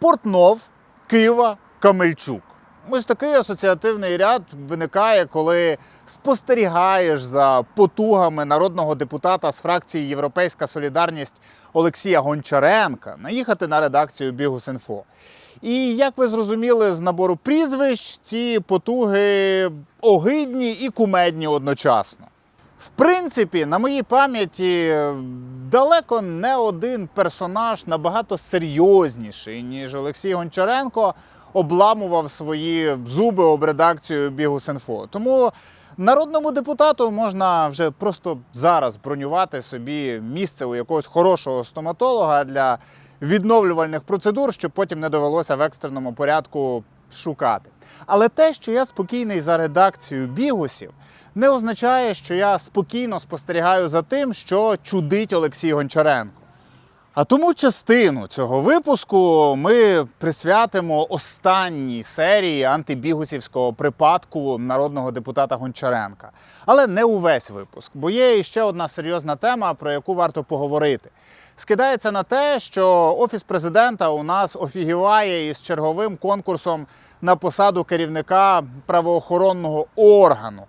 Портнов, Кива, Камельчук. Ось такий асоціативний ряд виникає, коли спостерігаєш за потугами народного депутата з фракції Європейська Солідарність Олексія Гончаренка наїхати на редакцію Бігус.Інфо. І як ви зрозуміли з набору прізвищ, ці потуги огидні і кумедні одночасно. В принципі, на моїй пам'яті далеко не один персонаж набагато серйозніший, ніж Олексій Гончаренко обламував свої зуби об редакцію Бігус.Інфо. Тому народному депутату можна вже просто зараз бронювати собі місце у якогось хорошого стоматолога для відновлювальних процедур, щоб потім не довелося в екстреному порядку шукати. Але те, що я спокійний за редакцію бігусів, не означає, що я спокійно спостерігаю за тим, що чудить Олексій Гончаренко. А тому частину цього випуску ми присвятимо останній серії антибігусівського припадку народного депутата Гончаренка. Але не увесь випуск, бо є ще одна серйозна тема, про яку варто поговорити. Скидається на те, що офіс президента у нас офігіває із черговим конкурсом на посаду керівника правоохоронного органу.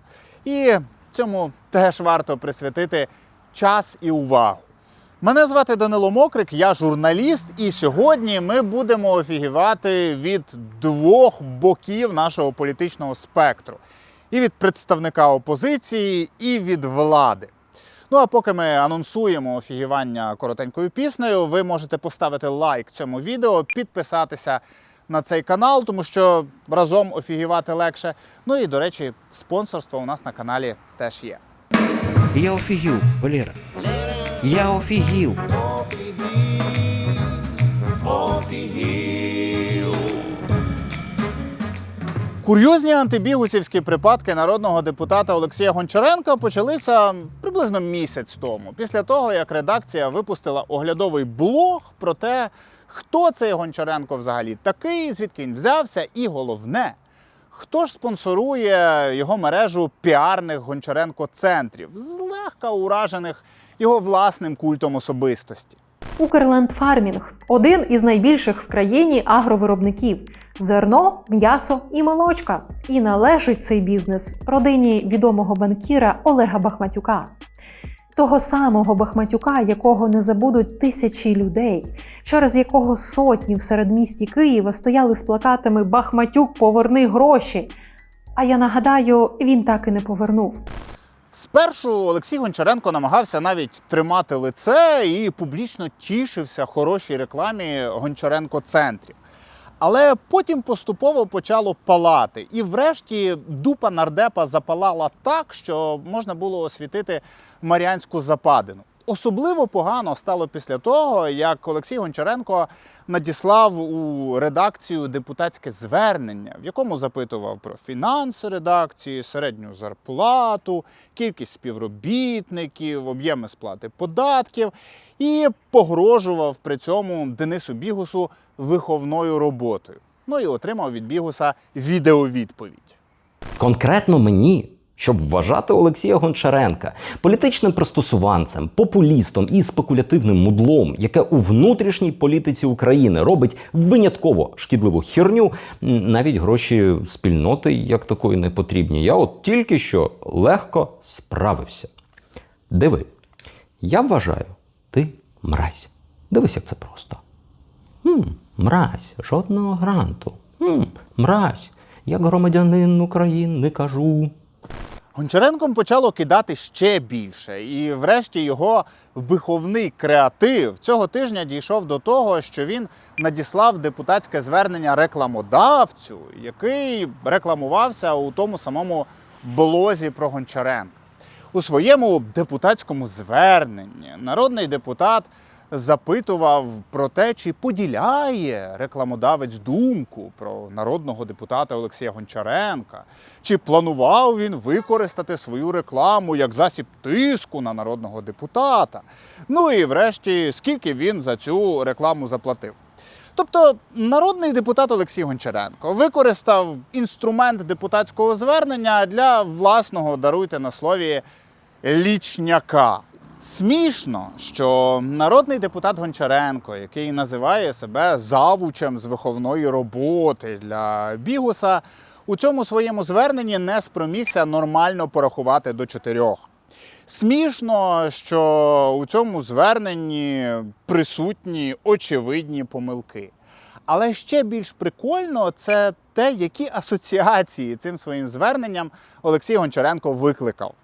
І цьому теж варто присвятити час і увагу. Мене звати Данило Мокрик, я журналіст, і сьогодні ми будемо офігівати від двох боків нашого політичного спектру: і від представника опозиції, і від влади. Ну а поки ми анонсуємо офігівання коротенькою піснею, ви можете поставити лайк цьому відео, підписатися на цей канал, тому що разом офігівати легше. Ну і до речі, спонсорство у нас на каналі теж є. Я офігів, Валера. Я офігів. Курйозні антибігусівські припадки народного депутата Олексія Гончаренка почалися приблизно місяць тому, після того як редакція випустила оглядовий блог про те, хто цей Гончаренко взагалі такий, звідки він взявся, і головне, хто ж спонсорує його мережу піарних Гончаренко центрів, злегка уражених його власним культом особистості. Укрлендфармінг один із найбільших в країні агровиробників: зерно, м'ясо і молочка. І належить цей бізнес родині відомого банкіра Олега Бахматюка. Того самого Бахматюка, якого не забудуть тисячі людей, через якого сотні в середмісті Києва стояли з плакатами Бахматюк, поверни гроші. А я нагадаю, він так і не повернув. Спершу Олексій Гончаренко намагався навіть тримати лице і публічно тішився хорошій рекламі Гончаренко центрів. Але потім поступово почало палати. І врешті дупа нардепа запалала так, що можна було освітити Маріанську западину. Особливо погано стало після того, як Олексій Гончаренко надіслав у редакцію депутатське звернення, в якому запитував про фінанси редакції, середню зарплату, кількість співробітників, об'єми сплати податків і погрожував при цьому Денису Бігусу виховною роботою. Ну і отримав від Бігуса відеовідповідь. Конкретно мені, щоб вважати Олексія Гончаренка політичним пристосуванцем, популістом і спекулятивним мудлом, яке у внутрішній політиці України робить винятково шкідливу херню, навіть гроші спільноти як такої не потрібні. Я от тільки що легко справився. Диви, я вважаю, ти мразь. Дивись, як це просто. Хм, мразь, жодного гранту. Хм, мразь, як громадянин України кажу. Гончаренком почало кидати ще більше, і врешті його виховний креатив цього тижня дійшов до того, що він надіслав депутатське звернення рекламодавцю, який рекламувався у тому самому блозі про Гончаренка. У своєму депутатському зверненні народний депутат запитував про те, чи поділяє рекламодавець думку про народного депутата Олексія Гончаренка, чи планував він використати свою рекламу як засіб тиску на народного депутата. Ну і врешті, скільки він за цю рекламу заплатив. Тобто народний депутат Олексій Гончаренко використав інструмент депутатського звернення для власного даруйте на слові лічняка. Смішно, що народний депутат Гончаренко, який називає себе завучем з виховної роботи для бігуса, у цьому своєму зверненні не спромігся нормально порахувати до чотирьох. Смішно, що у цьому зверненні присутні очевидні помилки. Але ще більш прикольно це те, які асоціації цим своїм зверненням Олексій Гончаренко викликав.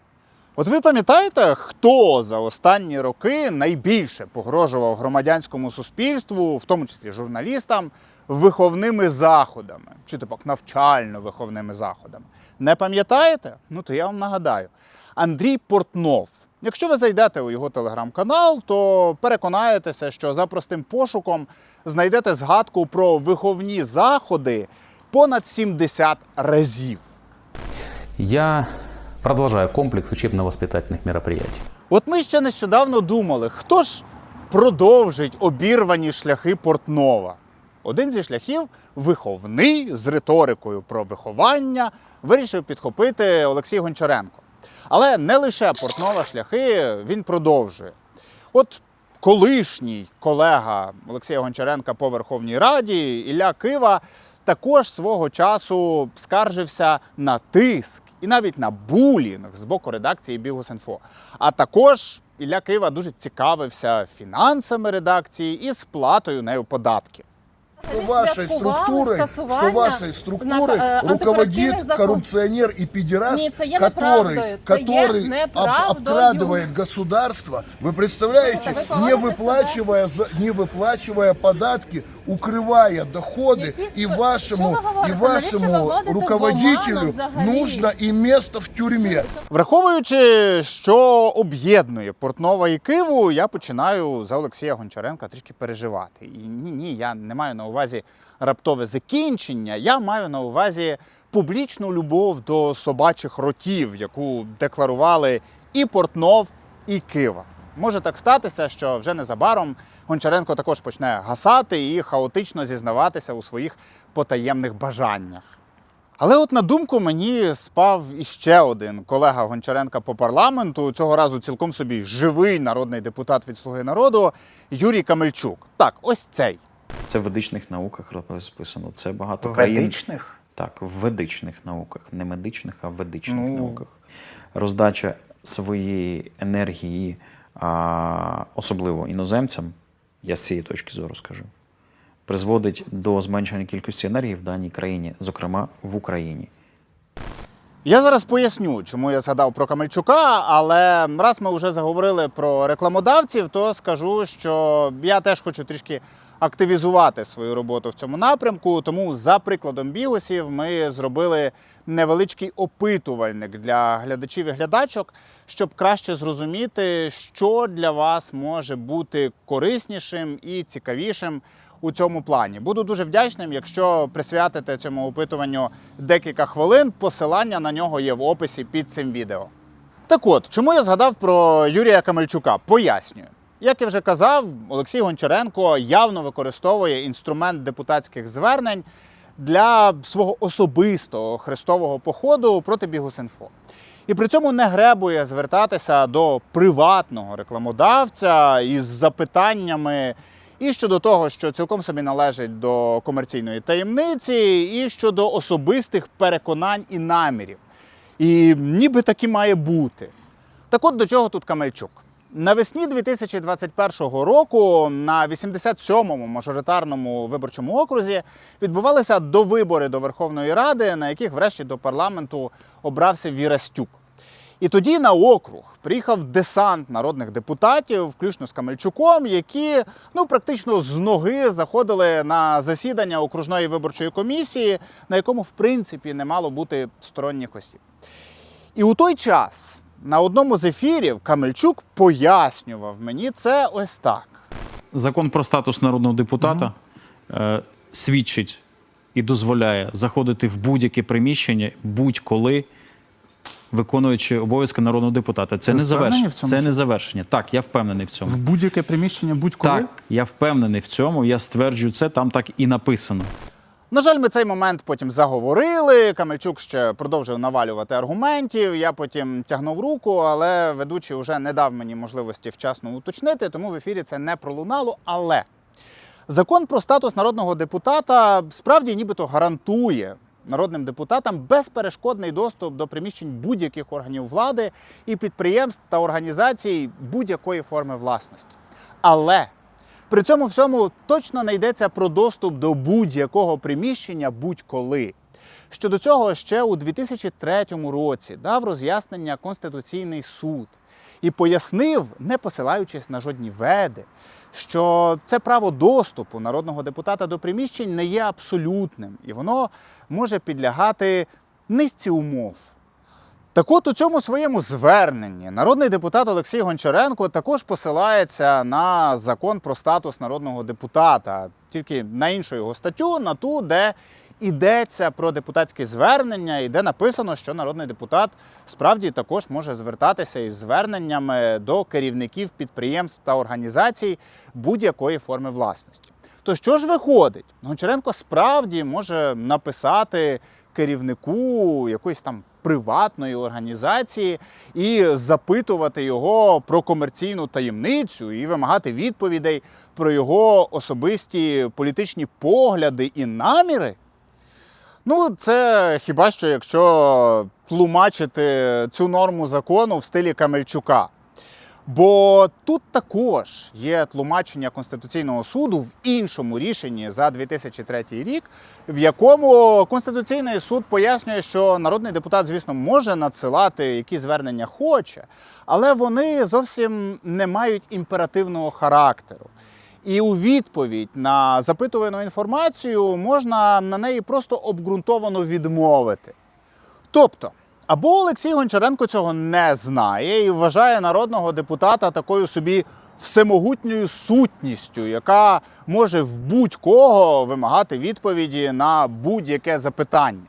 От ви пам'ятаєте, хто за останні роки найбільше погрожував громадянському суспільству, в тому числі журналістам, виховними заходами, чи типок навчально-виховними заходами? Не пам'ятаєте? Ну то я вам нагадаю. Андрій Портнов. Якщо ви зайдете у його телеграм-канал, то переконаєтеся, що за простим пошуком знайдете згадку про виховні заходи понад 70 разів. Я продолжаю комплекс учебно-воспитательных мероприятий. От ми ще нещодавно думали, хто ж продовжить обірвані шляхи Портнова. Один зі шляхів виховний з риторикою про виховання вирішив підхопити Олексій Гончаренко. Але не лише Портнова шляхи він продовжує. От колишній колега Олексія Гончаренка по Верховній Раді Ілля Кива також свого часу скаржився на тиск і навіть на булінг з боку редакції Бігус.Інфо. А також Ілля Кива дуже цікавився фінансами редакції і сплатою нею податків. что вашей структурой, что вашей структурой руководит коррупционер и педераст, Ні, це є который, неправдою. Це є который об- неправдою. обкрадывает государство. Вы представляете, Вы не поводите выплачивая, за- не выплачивая податки, укрывая доходы, Які що ви говорите? Навіщо ви вашему вводите в руководителю взагалі? нужно и место в тюрьме. Враховуючи, що об'єднує Портнова і Киву, я починаю за Олексія Гончаренка трішки переживати. І ні, ні, я не маю на увазі раптове закінчення, я маю на увазі публічну любов до собачих ротів, яку декларували і Портнов, і Кива. Може так статися, що вже незабаром Гончаренко також почне гасати і хаотично зізнаватися у своїх потаємних бажаннях. Але от на думку мені спав іще один колега Гончаренка по парламенту, цього разу цілком собі живий народний депутат від Слуги народу Юрій Камельчук. Так, ось цей. Це в ведичних науках розписано. Це багато країн. Ведичних? Так, в ведичних науках, не медичних, а в ведичних Ну. науках. Роздача своєї енергії, а, особливо іноземцям, я з цієї точки зору скажу, призводить до зменшення кількості енергії в даній країні, зокрема в Україні. Я зараз поясню, чому я згадав про Камельчука, але раз ми вже заговорили про рекламодавців, то скажу, що я теж хочу трішки активізувати свою роботу в цьому напрямку. Тому, за прикладом бігусів, ми зробили невеличкий опитувальник для глядачів і глядачок, щоб краще зрозуміти, що для вас може бути кориснішим і цікавішим у цьому плані. Буду дуже вдячним, якщо присвятите цьому опитуванню декілька хвилин. Посилання на нього є в описі під цим відео. Так от, чому я згадав про Юрія Камельчука? Пояснюю. Як я вже казав, Олексій Гончаренко явно використовує інструмент депутатських звернень для свого особистого хрестового походу проти Бігус.Інфо. І при цьому не гребує звертатися до приватного рекламодавця із запитаннями і щодо того, що цілком собі належить до комерційної таємниці, і щодо особистих переконань і намірів. І ніби таки має бути. Так от до чого тут Камельчук? Навесні 2021 року на 87-му мажоритарному виборчому окрузі відбувалися довибори до Верховної Ради, на яких врешті до парламенту обрався Вірастюк. І тоді на округ приїхав десант народних депутатів, включно з Камельчуком, які ну практично з ноги заходили на засідання окружної виборчої комісії, на якому в принципі не мало бути сторонніх осіб. І у той час на одному з ефірів Камельчук пояснював мені це ось так. Закон про статус народного депутата е, свідчить і дозволяє заходити в будь-яке приміщення будь-коли, виконуючи обов'язки народного депутата. Це Ви не впевнені завершення. в цьому, Це що- не завершення. Так, я впевнений в цьому. В будь-яке приміщення будь-коли. Так, я впевнений в цьому. Я стверджую це, там так і написано. На жаль, ми цей момент потім заговорили. Камельчук ще продовжив навалювати аргументів. Я потім тягнув руку, але ведучий вже не дав мені можливості вчасно уточнити, тому в ефірі це не пролунало. Але закон про статус народного депутата справді нібито гарантує народним депутатам безперешкодний доступ до приміщень будь-яких органів влади і підприємств та організацій будь-якої форми власності. Але при цьому всьому точно не йдеться про доступ до будь-якого приміщення будь-коли. Щодо цього ще у 2003 році дав роз'яснення Конституційний суд і пояснив, не посилаючись на жодні веди, що це право доступу народного депутата до приміщень не є абсолютним, і воно може підлягати низці умов. Так от у цьому своєму зверненні народний депутат Олексій Гончаренко також посилається на закон про статус народного депутата, тільки на іншу його статтю, на ту, де йдеться про депутатське звернення, і де написано, що народний депутат справді також може звертатися із зверненнями до керівників підприємств та організацій будь-якої форми власності. То що ж виходить? Гончаренко справді може написати керівнику якоїсь там приватної організації і запитувати його про комерційну таємницю і вимагати відповідей про його особисті політичні погляди і наміри. Ну, це хіба що якщо тлумачити цю норму закону в стилі Камельчука. Бо тут також є тлумачення Конституційного суду в іншому рішенні за 2003 рік, в якому Конституційний суд пояснює, що народний депутат, звісно, може надсилати які звернення хоче, але вони зовсім не мають імперативного характеру. І у відповідь на запитувану інформацію можна на неї просто обґрунтовано відмовити. Тобто, або Олексій Гончаренко цього не знає і вважає народного депутата такою собі всемогутньою сутністю, яка може в будь-кого вимагати відповіді на будь-яке запитання.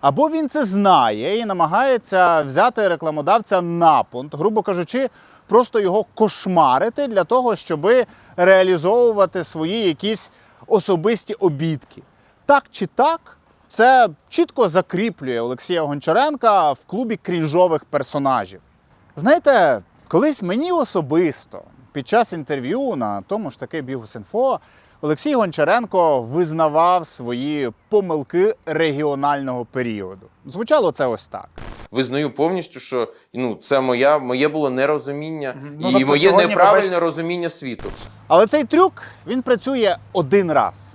Або він це знає і намагається взяти рекламодавця на понт, грубо кажучи, просто його кошмарити для того, щоб реалізовувати свої якісь особисті обідки. Так чи так, це чітко закріплює Олексія Гончаренка в клубі крінжових персонажів. Знаєте, колись мені особисто під час інтерв'ю на тому ж таки Бігус.Інфо Олексій Гончаренко визнавав свої помилки регіонального періоду. Звучало це ось так. Визнаю повністю, що ну це моя моє було нерозуміння Ну, і тобто моє неправильне пробач- розуміння світу. Але цей трюк він працює один раз.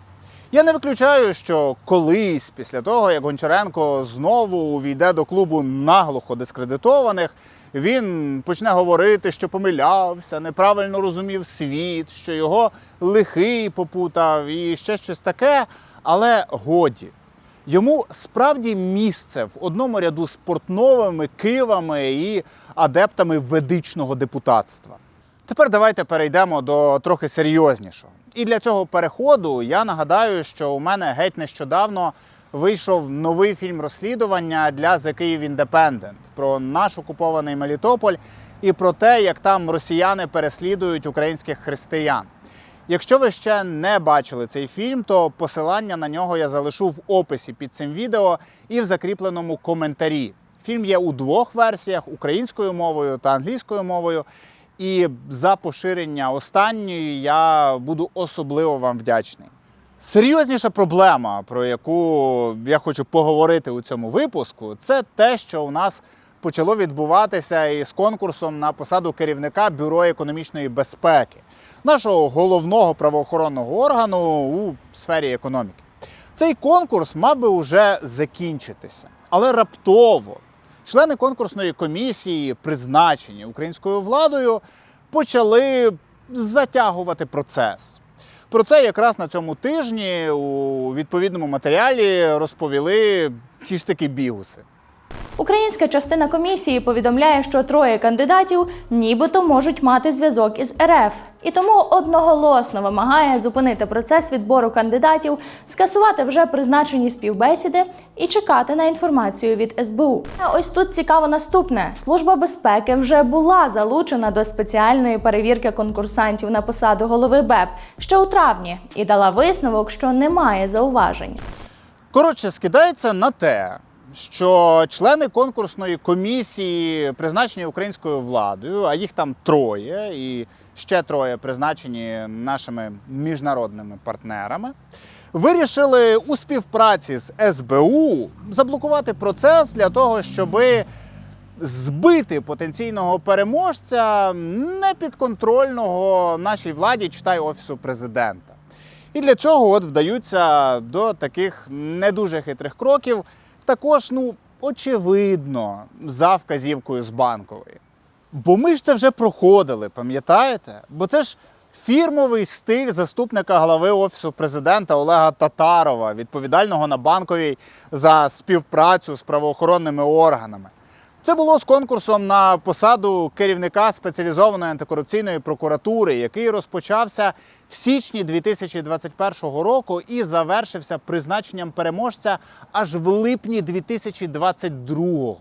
Я не виключаю, що колись, після того, як Гончаренко знову увійде до клубу наглухо дискредитованих, він почне говорити, що помилявся, неправильно розумів світ, що його лихий попутав і ще щось таке. Але годі. Йому справді місце в одному ряду з портновими кивами і адептами ведичного депутатства. Тепер давайте перейдемо до трохи серйознішого. І для цього переходу я нагадаю, що у мене геть нещодавно вийшов новий фільм розслідування для The Kyiv Independent про наш окупований Мелітополь і про те, як там росіяни переслідують українських християн. Якщо ви ще не бачили цей фільм, то посилання на нього я залишу в описі під цим відео і в закріпленому коментарі. Фільм є у двох версіях українською мовою та англійською мовою. І за поширення останньої я буду особливо вам вдячний. Серйозніша проблема, про яку я хочу поговорити у цьому випуску, це те, що у нас почало відбуватися із конкурсом на посаду керівника Бюро економічної безпеки, нашого головного правоохоронного органу у сфері економіки. Цей конкурс мав би вже закінчитися, але раптово члени конкурсної комісії, призначені українською владою, почали затягувати процес. Про це якраз на цьому тижні у відповідному матеріалі розповіли ті ж таки бігуси. Українська частина комісії повідомляє, що троє кандидатів нібито можуть мати зв'язок із РФ, і тому одноголосно вимагає зупинити процес відбору кандидатів, скасувати вже призначені співбесіди і чекати на інформацію від СБУ. А ось тут цікаво наступне: служба безпеки вже була залучена до спеціальної перевірки конкурсантів на посаду голови БЕП ще у травні і дала висновок, що немає зауважень. Коротше, скидається на те, що члени конкурсної комісії, призначені українською владою, а їх там троє, і ще троє призначені нашими міжнародними партнерами, вирішили у співпраці з СБУ заблокувати процес для того, щоби збити потенційного переможця непідконтрольного нашій владі, читай офісу президента. І для цього от вдаються до таких не дуже хитрих кроків. Також, ну, очевидно, за вказівкою з банкової. Бо ми ж це вже проходили, пам'ятаєте? Бо це ж фірмовий стиль заступника глави офісу президента Олега Татарова, відповідального на банковій за співпрацю з правоохоронними органами. Це було з конкурсом на посаду керівника спеціалізованої антикорупційної прокуратури, який розпочався в січні 2021 року і завершився призначенням переможця аж в липні 2022.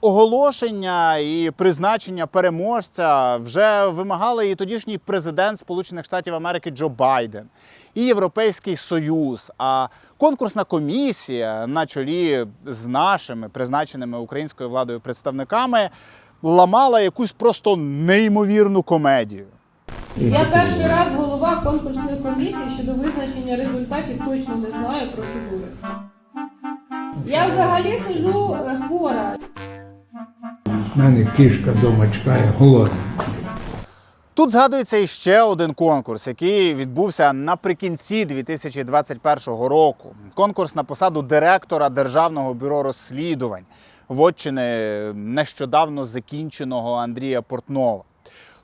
Оголошення і призначення переможця вже вимагали і тодішній президент Сполучених Штатів Америки Джо Байден, і Європейський Союз. А конкурсна комісія на чолі з нашими призначеними українською владою представниками ламала якусь просто неймовірну комедію. Я перший раз голова конкурсної комісії щодо визначення результатів точно не знаю процедури. Я взагалі сижу е, хвора. У мене кішка вдома чекає, голодна. Тут згадується іще один конкурс, який відбувся наприкінці 2021 року. Конкурс на посаду директора Державного бюро розслідувань вотчини нещодавно закінченого Андрія Портнова.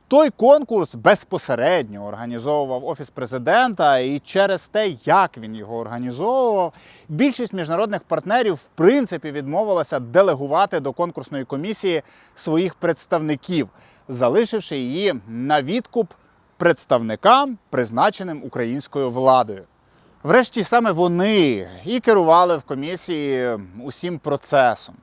Той конкурс безпосередньо організовував офіс президента, і через те, як він його організовував, більшість міжнародних партнерів в принципі відмовилася делегувати до конкурсної комісії своїх представників, залишивши її на відкуп представникам, призначеним українською владою. Врешті саме вони і керували в комісії усім процесом.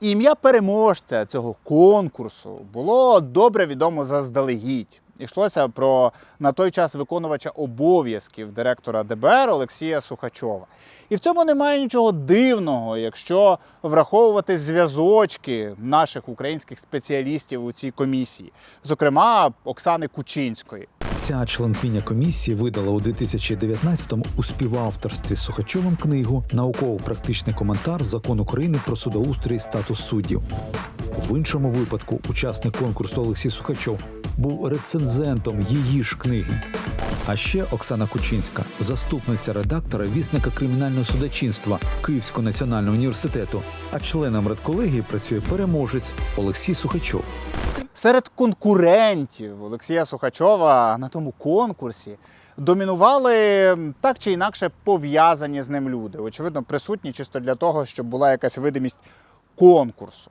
Ім'я переможця цього конкурсу було добре відомо заздалегідь. Йшлося про на той час виконувача обов'язків директора ДБР Олексія Сухачова. І в цьому немає нічого дивного, якщо враховувати зв'язочки наших українських спеціалістів у цій комісії, зокрема Оксани Кучинської. Ця членкиня комісії видала у 2019-му у співавторстві з Сухачовим книгу Науково-практичний коментар Закон України про судоустрій статус суддів. В іншому випадку учасник конкурсу Олексій Сухачов був рецензентом її ж книги. А ще Оксана Кучинська, заступниця редактора вісника кримінального судочинства Київського національного університету. А членом редколегії працює переможець Олексій Сухачов. Серед конкурентів Олексія Сухачова на тому конкурсі домінували так чи інакше пов'язані з ним люди. Очевидно, присутні чисто для того, щоб була якась видимість конкурсу.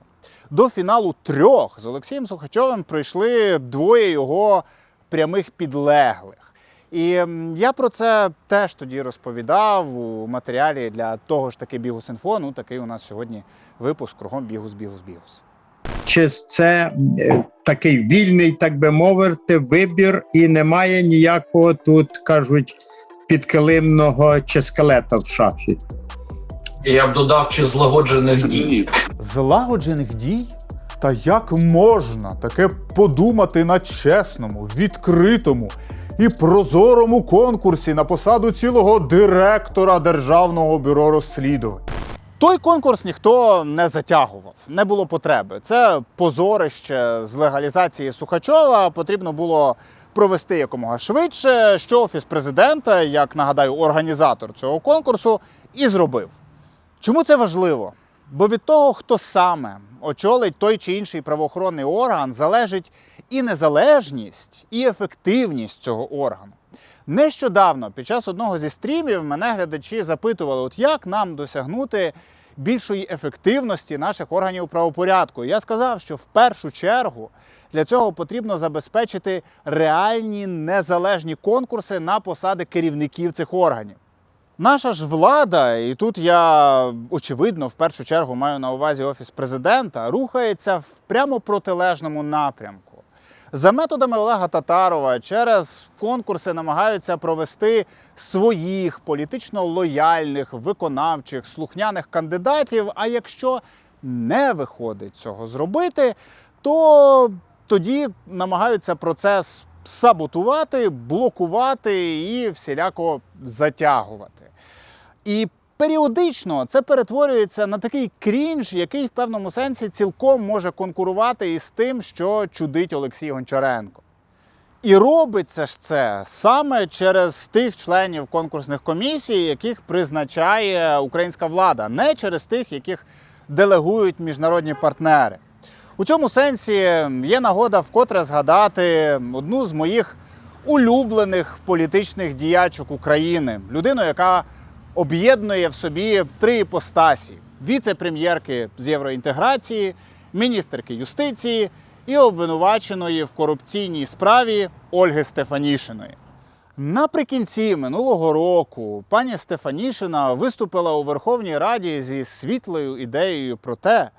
До фіналу трьох з Олексієм Сухачовим прийшли двоє його прямих підлеглих. І я про це теж тоді розповідав у матеріалі для того ж таки Бігус.Інфо. Ну такий у нас сьогодні випуск кругом бігус, бігус, бігус. Чи це е, такий вільний, так би мовити, вибір, і немає ніякого тут кажуть підкилимного чи скелета в шафі? Я б додав, чи злагоджених дій. Злагоджених дій? Та як можна таке подумати на чесному, відкритому і прозорому конкурсі на посаду цілого директора Державного бюро розслідувань? Той конкурс ніхто не затягував, не було потреби. Це позорище з легалізації Сухачова потрібно було провести якомога швидше, що офіс президента, як нагадаю, організатор цього конкурсу, і зробив. Чому це важливо? Бо від того, хто саме очолить той чи інший правоохоронний орган, залежить і незалежність, і ефективність цього органу. Нещодавно під час одного зі стрімів мене глядачі запитували, от як нам досягнути більшої ефективності наших органів правопорядку. Я сказав, що в першу чергу для цього потрібно забезпечити реальні незалежні конкурси на посади керівників цих органів. Наша ж влада, і тут я очевидно в першу чергу маю на увазі офіс президента, рухається в прямо протилежному напрямку. За методами Олега Татарова через конкурси намагаються провести своїх політично лояльних, виконавчих, слухняних кандидатів. А якщо не виходить цього зробити, то тоді намагаються процес саботувати, блокувати і всіляко затягувати. І періодично це перетворюється на такий крінж, який в певному сенсі цілком може конкурувати із тим, що чудить Олексій Гончаренко. І робиться ж це саме через тих членів конкурсних комісій, яких призначає українська влада, не через тих, яких делегують міжнародні партнери. У цьому сенсі є нагода вкотре згадати одну з моїх улюблених політичних діячок України, людину, яка об'єднує в собі три іпостасі: віце-прем'єрки з євроінтеграції, міністерки юстиції і обвинуваченої в корупційній справі Ольги Стефанішиної. Наприкінці минулого року пані Стефанішина виступила у Верховній Раді зі світлою ідеєю про те,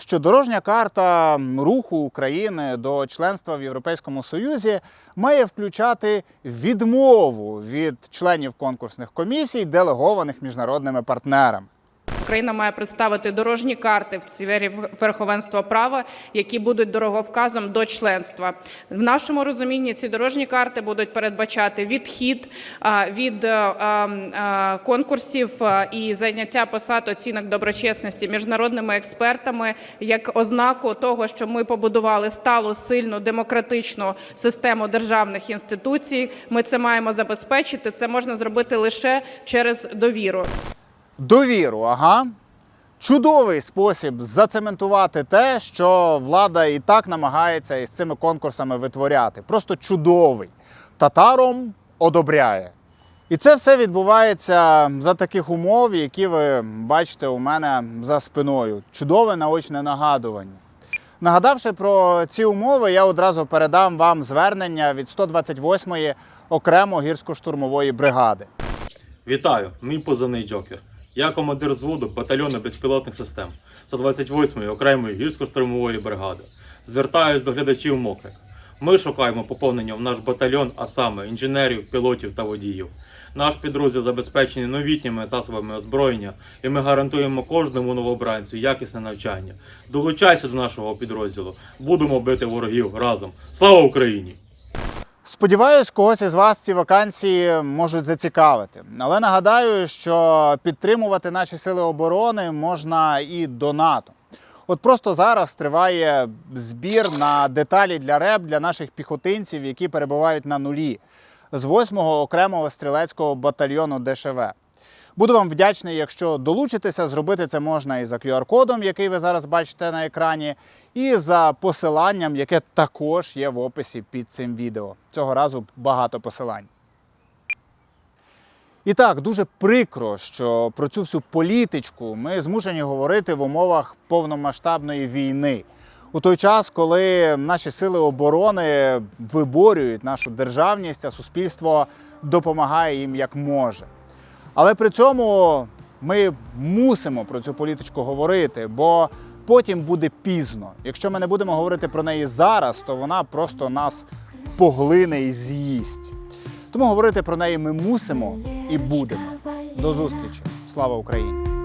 що дорожня карта руху України до членства в Європейському Союзі має включати відмову від членів конкурсних комісій, делегованих міжнародними партнерами. Україна має представити дорожні карти в сфері верховенства права, які будуть дороговказом до членства. В нашому розумінні ці дорожні карти будуть передбачати відхід від е, конкурсів і зайняття посад оцінок доброчесності міжнародними експертами як ознаку того, що ми побудували сталу, сильну демократичну систему державних інституцій. Ми це маємо забезпечити. Це можна зробити лише через довіру. Довіру, ага. Чудовий спосіб зацементувати те, що влада і так намагається із цими конкурсами витворяти. Просто чудовий. Татаром одобряє. І це все відбувається за таких умов, які ви бачите у мене за спиною. Чудове наочне нагадування. Нагадавши про ці умови, я одразу передам вам звернення від 128-ї окремо гірсько-штурмової бригади. Вітаю, мій позивний Джокер. Я командир зводу батальйону безпілотних систем 128-ї окремої гірсько-штурмової бригади. Звертаюсь до глядачів мокрик. Ми шукаємо поповнення в наш батальйон, а саме інженерів, пілотів та водіїв. Наш підрозділ забезпечений новітніми засобами озброєння, і ми гарантуємо кожному новобранцю якісне навчання. Долучайся до нашого підрозділу. Будемо бити ворогів разом. Слава Україні! Сподіваюсь, когось із вас ці вакансії можуть зацікавити. Але нагадаю, що підтримувати наші сили оборони можна і донатом. От просто зараз триває збір на деталі для РЕБ для наших піхотинців, які перебувають на нулі з 8-го окремого стрілецького батальйону ДШВ. Буду вам вдячний, якщо долучитеся. Зробити це можна і за QR-кодом, який ви зараз бачите на екрані, і за посиланням, яке також є в описі під цим відео. Цього разу багато посилань. І так, дуже прикро, що про цю всю політичку ми змушені говорити в умовах повномасштабної війни. У той час, коли наші сили оборони виборюють нашу державність, а суспільство допомагає їм як може. Але при цьому ми мусимо про цю політичку говорити, бо потім буде пізно. Якщо ми не будемо говорити про неї зараз, то вона просто нас поглине і з'їсть. Тому говорити про неї ми мусимо і будемо. До зустрічі! Слава Україні!